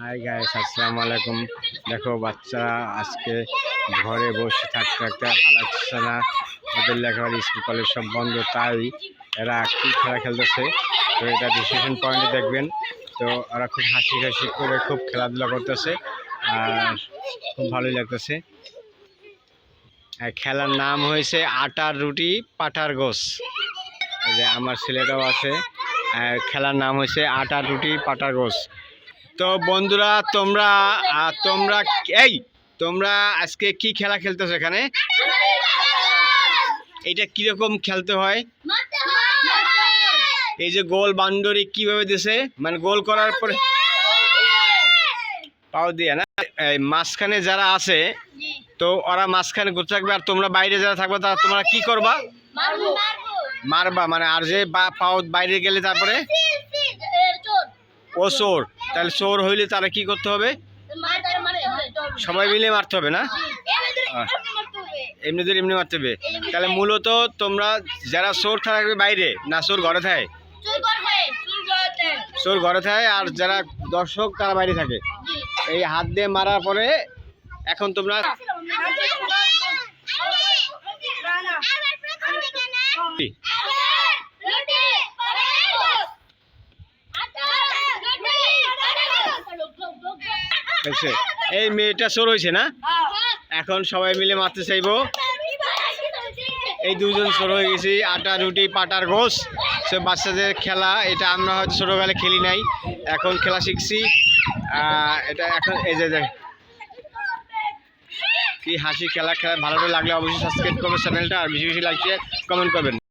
Hi guys আসসালামু আলাইকুম দেখো বাচ্চারা আজকে ঘরে বসে থাকতে থাকতে ভালো লাগছে না। ওদের লেখাপড়া স্কুল কলেজ সব বন্ধ, তাই এরা কি খেলা খেলতেছে? তো এটা ডিসিশন পয়েন্টে দেখবেন। তো ওরা খুব হাসি হাসি করে খুব খেলাধুলা করতেছে আর খুব ভালোই লাগতেছে। খেলার নাম হয়েছে আটার রুটি পাটার গোস আমার ছেলেটাও আছে। খেলার নাম হয়েছে আটার রুটি পাটার গোস তো বন্ধুরা তোমরা তোমরা এই তোমরা আজকে কি খেলা খেলতেছো এখানে? এটা কীরকম খেলতে হয়? এই যে গোল বাউন্ডারি কীভাবে দিছে? মানে গোল করার পরে পাও দিয়ে না? এই মাঝখানে যারা আছে তো ওরা মাঝখানে ঘুরতে থাকবে আর তোমরা বাইরে যারা থাকবে তারা তোমরা কি করবা? মারবা মানে আর যে বা- পাও বাইরে গেলে তারপরে ও চোর। তাহলে চোর হইলে তারা কি করতে হবে সবাই মিলে মারতে হবে না এমনিদের এমনি মারতে হবে তাহলে মূলত তোমরা যারা চোর থাকবে বাইরে না চোর ঘরে থাকে চোর ঘরে থাকে আর যারা দর্শক তারা বাইরে থাকে এই হাত দিয়ে মারার পরে এখন তোমরা কি? এই মেয়েটা চোর হয়েছে না? এখন সবাই মিলে মারতে চাইব। এই দুজন চোর হয়ে গেছি, আটা, রুটি, পাটার গোস সে বাচ্চাদের খেলা, এটা আমরা হয়তো ছোটোবেলায় খেলি নাই। এখন খেলা শিখছি। এটা এখন, এই যে কি হাসি, খেলা খেলা, ভালো লাগলে অবশ্যই সাবস্ক্রাইব করবেন চ্যানেলটা আর বেশি বেশি লাইক কমেন্ট করবেন।